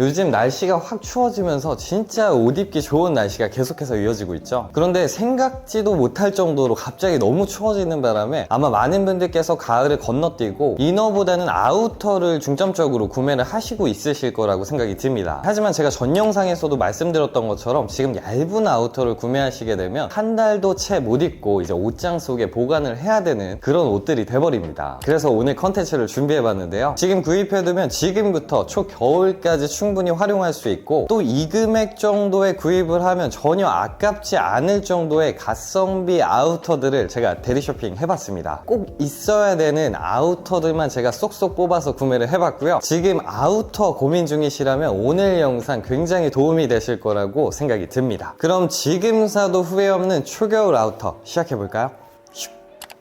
요즘 날씨가 확 추워지면서 진짜 옷 입기 좋은 날씨가 계속해서 이어지고 있죠. 그런데 생각지도 못할 정도로 갑자기 너무 추워지는 바람에 아마 많은 분들께서 가을을 건너뛰고 이너보다는 아우터를 중점적으로 구매를 하시고 있으실 거라고 생각이 듭니다. 하지만 제가 전 영상에서도 말씀드렸던 것처럼 지금 얇은 아우터를 구매하시게 되면 한 달도 채 못 입고 이제 옷장 속에 보관을 해야 되는 그런 옷들이 돼버립니다. 그래서 오늘 컨텐츠를 준비해봤는데요. 지금 구입해두면 지금부터 초겨울까지 충 분히 활용할 수 있고 또 이 금액 정도의 구입을 하면 전혀 아깝지 않을 정도의 가성비 아우터들을 제가 대리 쇼핑 해봤습니다. 꼭 있어야 되는 아우터들만 제가 쏙쏙 뽑아서 구매를 해봤고요. 지금 아우터 고민 중이시라면 오늘 영상 굉장히 도움이 되실 거라고 생각이 듭니다. 그럼 지금 사도 후회 없는 초겨울 아우터 시작해볼까요?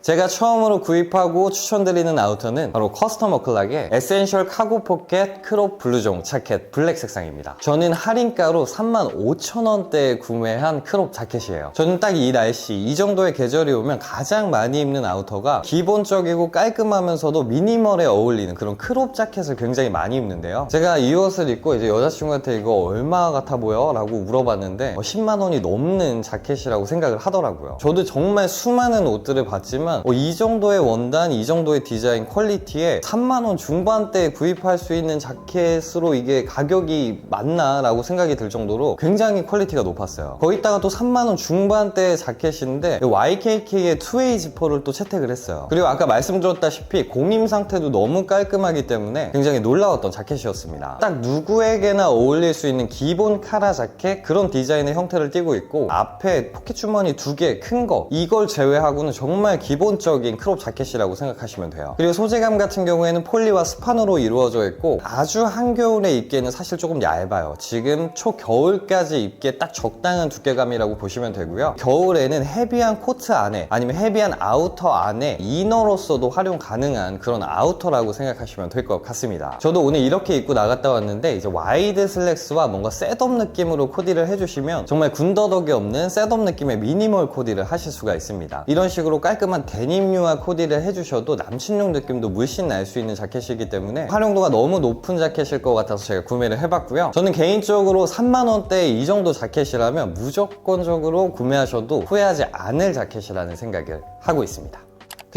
제가 처음으로 구입하고 추천드리는 아우터는 바로 커스터머 클락의 에센셜 카고 포켓 크롭 블루종 자켓 블랙 색상입니다. 저는 할인가로 35,000원대에 구매한 크롭 자켓이에요. 저는 딱 이 날씨, 이 정도의 계절이 오면 가장 많이 입는 아우터가 기본적이고 깔끔하면서도 미니멀에 어울리는 그런 크롭 자켓을 굉장히 많이 입는데요. 제가 이 옷을 입고 이제 여자친구한테 이거 얼마 같아 보여? 라고 물어봤는데 10만 원이 넘는 자켓이라고 생각을 하더라고요. 저도 정말 수많은 옷들을 봤지만 어, 이 정도의 원단, 이 정도의 디자인 퀄리티에 3만원 중반대에 구입할 수 있는 자켓으로 이게 가격이 맞나? 라고 생각이 들 정도로 굉장히 퀄리티가 높았어요. 거기다가 또 3만원 중반대의 자켓인데 YKK의 투웨이 지퍼를 또 채택을 했어요. 그리고 아까 말씀드렸다시피 공임 상태도 너무 깔끔하기 때문에 굉장히 놀라웠던 자켓이었습니다. 딱 누구에게나 어울릴 수 있는 기본 카라 자켓 그런 디자인의 형태를 띠고 있고 앞에 포켓 주머니 두 개 큰 거 이걸 제외하고는 정말 기본 적인 크롭 자켓이라고 생각하시면 돼요. 그리고 소재감 같은 경우에는 폴리와 스판으로 이루어져 있고 아주 한겨울에 입기에는 사실 조금 얇아요. 지금 초겨울까지 입기에 딱 적당한 두께감이라고 보시면 되고요. 겨울에는 헤비한 코트 안에 아니면 헤비한 아우터 안에 이너로서도 활용 가능한 그런 아우터라고 생각하시면 될 것 같습니다. 저도 오늘 이렇게 입고 나갔다 왔는데 이제 와이드 슬랙스와 뭔가 셋업 느낌으로 코디를 해주시면 정말 군더더기 없는 셋업 느낌의 미니멀 코디를 하실 수가 있습니다. 이런 식으로 깔끔한 데님류와 코디를 해주셔도 남친용 느낌도 물씬 날 수 있는 자켓이기 때문에 활용도가 너무 높은 자켓일 것 같아서 제가 구매를 해봤고요. 저는 개인적으로 3만원대 이 정도 자켓이라면 무조건적으로 구매하셔도 후회하지 않을 자켓이라는 생각을 하고 있습니다.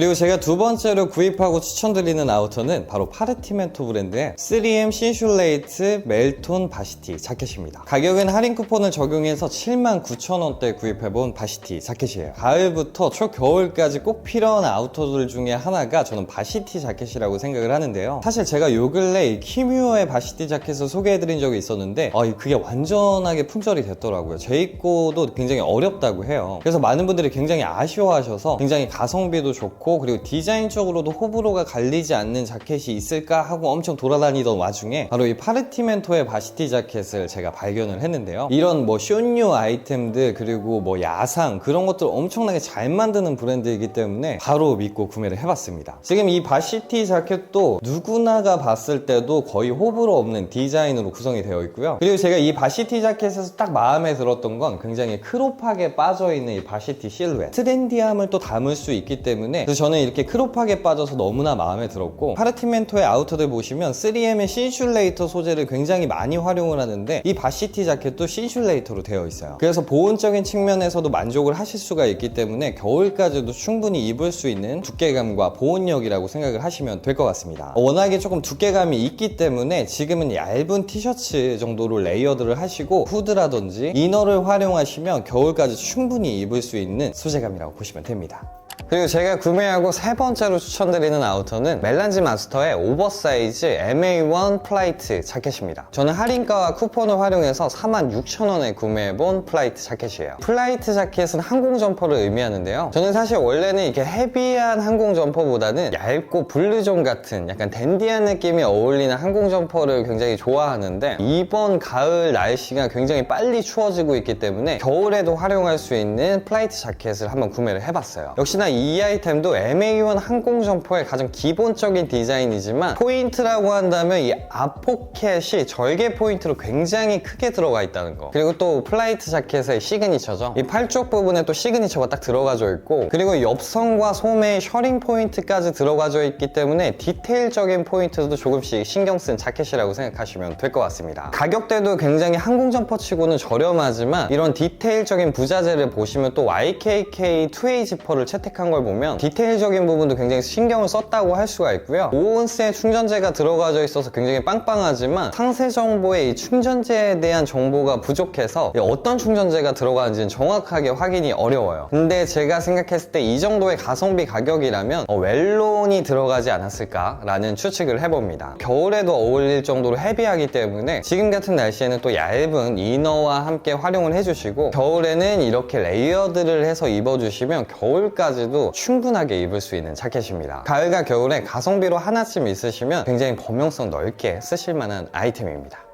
그리고 제가 두 번째로 구입하고 추천드리는 아우터는 바로 파르티멘토 브랜드의 3M 신슐레이트 멜톤 바시티 자켓입니다. 가격은 할인 쿠폰을 적용해서 79,000원대 구입해본 바시티 자켓이에요. 가을부터 초겨울까지 꼭 필요한 아우터들 중에 하나가 저는 바시티 자켓이라고 생각을 하는데요. 사실 제가 요 근래 이 키뮤어의 바시티 자켓을 소개해드린 적이 있었는데 어, 그게 완전하게 품절이 됐더라고요. 제 입고도 굉장히 어렵다고 해요. 그래서 많은 분들이 굉장히 아쉬워하셔서 굉장히 가성비도 좋고 그리고 디자인적으로도 호불호가 갈리지 않는 자켓이 있을까 하고 엄청 돌아다니던 와중에 바로 이 파르티멘토의 바시티 자켓을 제가 발견을 했는데요. 이런 뭐 쇼뉴 아이템들 그리고 뭐 야상 그런 것들 엄청나게 잘 만드는 브랜드이기 때문에 바로 믿고 구매를 해봤습니다. 지금 이 바시티 자켓도 누구나가 봤을 때도 거의 호불호 없는 디자인으로 구성이 되어 있고요. 그리고 제가 이 바시티 자켓에서 딱 마음에 들었던 건 굉장히 크롭하게 빠져있는 이 바시티 실루엣 트렌디함을 또 담을 수 있기 때문에 그래서 저는 이렇게 크롭하게 빠져서 너무나 마음에 들었고 파르티멘토의 아우터들 보시면 3M의 신슐레이터 소재를 굉장히 많이 활용을 하는데 이 바시티 자켓도 신슐레이터로 되어 있어요. 그래서 보온적인 측면에서도 만족을 하실 수가 있기 때문에 겨울까지도 충분히 입을 수 있는 두께감과 보온력이라고 생각을 하시면 될 것 같습니다. 워낙에 조금 두께감이 있기 때문에 지금은 얇은 티셔츠 정도로 레이어드를 하시고 후드라든지 이너를 활용하시면 겨울까지 충분히 입을 수 있는 소재감이라고 보시면 됩니다 그리고 제가 구매하고 세 번째로 추천드리는 아우터는 멜란지 마스터의 오버사이즈 MA1 플라이트 자켓입니다. 저는 할인가와 쿠폰을 활용해서 46,000원에 구매해본 플라이트 자켓이에요. 플라이트 자켓은 항공 점퍼를 의미하는데요. 저는 사실 원래는 이렇게 헤비한 항공 점퍼보다는 얇고 블루존 같은 약간 댄디한 느낌이 어울리는 항공 점퍼를 굉장히 좋아하는데 이번 가을 날씨가 굉장히 빨리 추워지고 있기 때문에 겨울에도 활용할 수 있는 플라이트 자켓을 한번 구매를 해봤어요. 역시나 이 아이템도 MA1 항공 점퍼의 가장 기본적인 디자인이지만 포인트라고 한다면 이 앞포켓이 절개 포인트로 굉장히 크게 들어가 있다는 거. 그리고 또 플라이트 자켓의 시그니처죠. 이 팔쪽 부분에 또 시그니처가 딱 들어가져 있고 그리고 옆선과 소매에 셔링 포인트까지 들어가져 있기 때문에 디테일적인 포인트도 조금씩 신경 쓴 자켓이라고 생각하시면 될 것 같습니다. 가격대도 굉장히 항공 점퍼치고는 저렴하지만 이런 디테일적인 부자재를 보시면 또 YKK 2A 지퍼를 채 택한 걸 보면 디테일적인 부분도 굉장히 신경을 썼다고 할 수가 있고요. 5온스의 충전재가 들어가져 있어서 굉장히 빵빵하지만 상세 정보에 이 충전재에 대한 정보가 부족해서 어떤 충전재가 들어가는지는 정확하게 확인이 어려워요. 근데 제가 생각했을 때 이 정도의 가성비 가격이라면 어, 웰론이 들어가지 않았을까 라는 추측을 해봅니다. 겨울에도 어울릴 정도로 헤비하기 때문에 지금 같은 날씨에는 또 얇은 이너와 함께 활용을 해주시고 겨울에는 이렇게 레이어드를 해서 입어주시면 겨울까지 도 충분하게 입을 수 있는 자켓입니다. 가을과 겨울에 가성비로 하나쯤 있으시면 굉장히 범용성 넓게 쓰실 만한 아이템입니다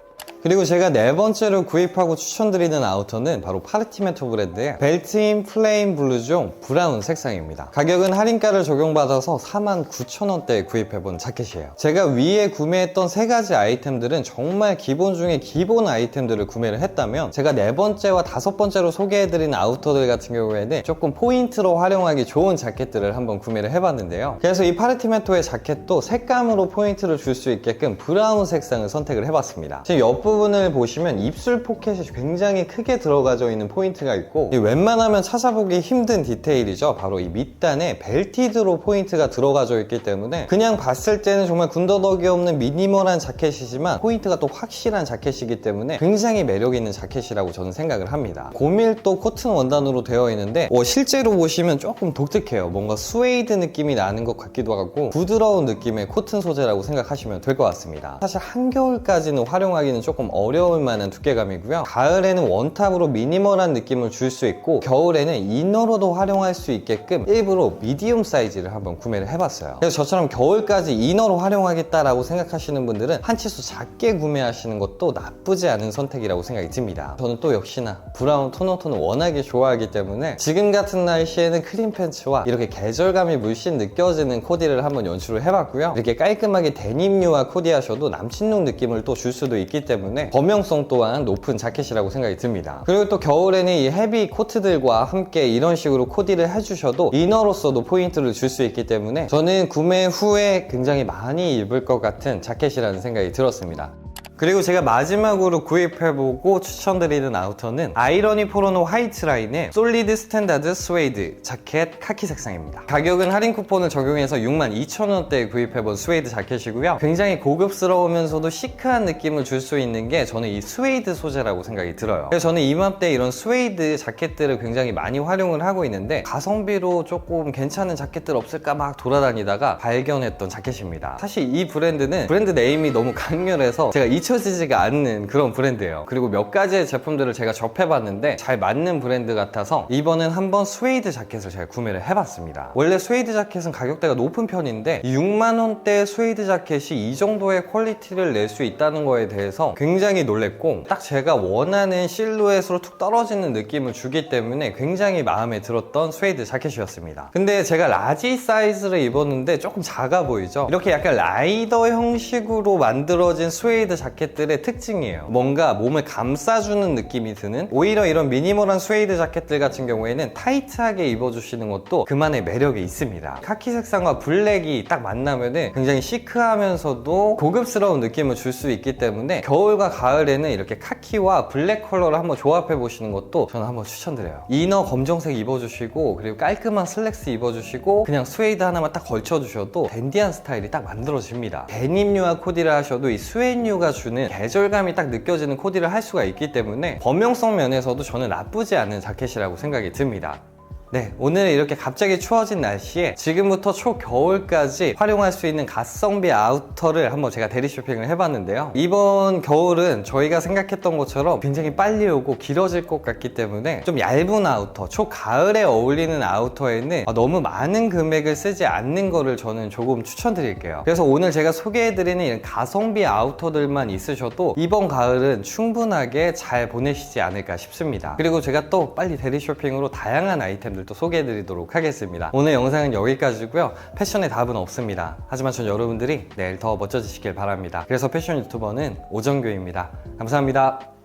그리고 제가 네 번째로 구입하고 추천드리는 아우터는 바로 파르티멘토 브랜드의 벨트인 플레인 블루종 브라운 색상입니다. 가격은 할인가를 적용받아서 49,000원대에 구입해본 자켓이에요. 제가 위에 구매했던 세 가지 아이템들은 정말 기본 중에 기본 아이템들을 구매를 했다면 제가 네 번째와 다섯 번째로 소개해드린 아우터들 같은 경우에는 조금 포인트로 활용하기 좋은 자켓들을 한번 구매를 해봤는데요. 그래서 이 파르티멘토의 자켓도 색감으로 포인트를 줄 수 있게끔 브라운 색상을 선택을 해봤습니다. 지금 옆부 분을 보시면 입술 포켓이 굉장히 크게 들어가져 있는 포인트가 있고 이 웬만하면 찾아보기 힘든 디테일이죠. 바로 이 밑단에 벨티드로 포인트가 들어가져 있기 때문에 그냥 봤을 때는 정말 군더더기 없는 미니멀한 자켓이지만 포인트가 또 확실한 자켓이기 때문에 굉장히 매력 있는 자켓이라고 저는 생각을 합니다. 고밀도 코튼 원단으로 되어 있는데 어, 실제로 보시면 조금 독특해요. 뭔가 스웨이드 느낌이 나는 것 같기도 하고 부드러운 느낌의 코튼 소재라고 생각하시면 될 것 같습니다. 사실 한겨울까지는 활용하기는 조금 어려울 만한 두께감이고요. 가을에는 원탑으로 미니멀한 느낌을 줄 수 있고 겨울에는 이너로도 활용할 수 있게끔 일부러 미디움 사이즈를 한번 구매를 해봤어요. 그래서 저처럼 겨울까지 이너로 활용하겠다라고 생각하시는 분들은 한 치수 작게 구매하시는 것도 나쁘지 않은 선택이라고 생각이 듭니다. 저는 또 역시나 브라운 톤온톤을 워낙에 좋아하기 때문에 지금 같은 날씨에는 크림 팬츠와 이렇게 계절감이 물씬 느껴지는 코디를 한번 연출을 해봤고요. 이렇게 깔끔하게 데님류와 코디하셔도 남친룩 느낌을 또 줄 수도 있기 때문에 범용성 또한 높은 자켓이라고 생각이 듭니다. 그리고 또 겨울에는 이 헤비 코트들과 함께 이런 식으로 코디를 해주셔도 이너로서도 포인트를 줄 수 있기 때문에 저는 구매 후에 굉장히 많이 입을 것 같은 자켓이라는 생각이 들었습니다. 그리고 제가 마지막으로 구입해보고 추천드리는 아우터는 아이러니 포로노 화이트 라인의 솔리드 스탠다드 스웨이드 자켓 카키 색상입니다. 가격은 할인 쿠폰을 적용해서 62,000원대에 구입해본 스웨이드 자켓이고요. 굉장히 고급스러우면서도 시크한 느낌을 줄 수 있는 게 저는 이 스웨이드 소재라고 생각이 들어요. 그래서 저는 이맘때 이런 스웨이드 자켓들을 굉장히 많이 활용을 하고 있는데 가성비로 조금 괜찮은 자켓들 없을까 막 돌아다니다가 발견했던 자켓입니다. 사실 이 브랜드는 브랜드 네임이 너무 강렬해서 제가 잊혀지지가 않는 그런 브랜드예요. 그리고 몇 가지의 제품들을 제가 접해봤는데 잘 맞는 브랜드 같아서 이번엔 한번 스웨이드 자켓을 제가 구매를 해봤습니다. 원래 스웨이드 자켓은 가격대가 높은 편인데 6만원대 스웨이드 자켓이 이 정도의 퀄리티를 낼 수 있다는 거에 대해서 굉장히 놀랬고 딱 제가 원하는 실루엣으로 tuk 떨어지는 느낌을 주기 때문에 굉장히 마음에 들었던 스웨이드 자켓이었습니다. 근데 제가 라지 사이즈를 입었는데 조금 작아 보이죠? 이렇게 약간 라이더 형식으로 만들어진 스웨이드 자켓 들의 특징이에요. 뭔가 몸을 감싸주는 느낌이 드는 오히려 이런 미니멀한 스웨이드 자켓들 같은 경우에는 타이트하게 입어주시는 것도 그만의 매력이 있습니다. 카키 색상과 블랙이 딱 만나면은 굉장히 시크하면서도 고급스러운 느낌을 줄 수 있기 때문에 겨울과 가을에는 이렇게 카키와 블랙 컬러를 한번 조합해 보시는 것도 저는 한번 추천드려요. 이너 검정색 입어주시고 그리고 깔끔한 슬랙스 입어주시고 그냥 스웨이드 하나만 딱 걸쳐주셔도 댄디한 스타일이 딱 만들어집니다. 데님류와 코디를 하셔도 이 스웨이류가 주는 계절감이 딱 느껴지는 코디를 할 수가 있기 때문에 범용성 면에서도 저는 나쁘지 않은 자켓이라고 생각이 듭니다. 네, 오늘 이렇게 갑자기 추워진 날씨에 지금부터 초겨울까지 활용할 수 있는 가성비 아우터를 한번 제가 대리 쇼핑을 해봤는데요. 이번 겨울은 저희가 생각했던 것처럼 굉장히 빨리 오고 길어질 것 같기 때문에 좀 얇은 아우터, 초가을에 어울리는 아우터에는 너무 많은 금액을 쓰지 않는 거를 저는 조금 추천드릴게요. 그래서 오늘 제가 소개해드리는 이런 가성비 아우터들만 있으셔도 이번 가을은 충분하게 잘 보내시지 않을까 싶습니다. 그리고 제가 또 빨리 대리 쇼핑으로 다양한 아이템 아이템들도 소개해드리도록 하겠습니다. 오늘 영상은 여기까지고요. 패션의 답은 없습니다. 하지만 전 여러분들이 내일 더 멋져지시길 바랍니다. 그래서 패션 유튜버는 오정교입니다. 감사합니다.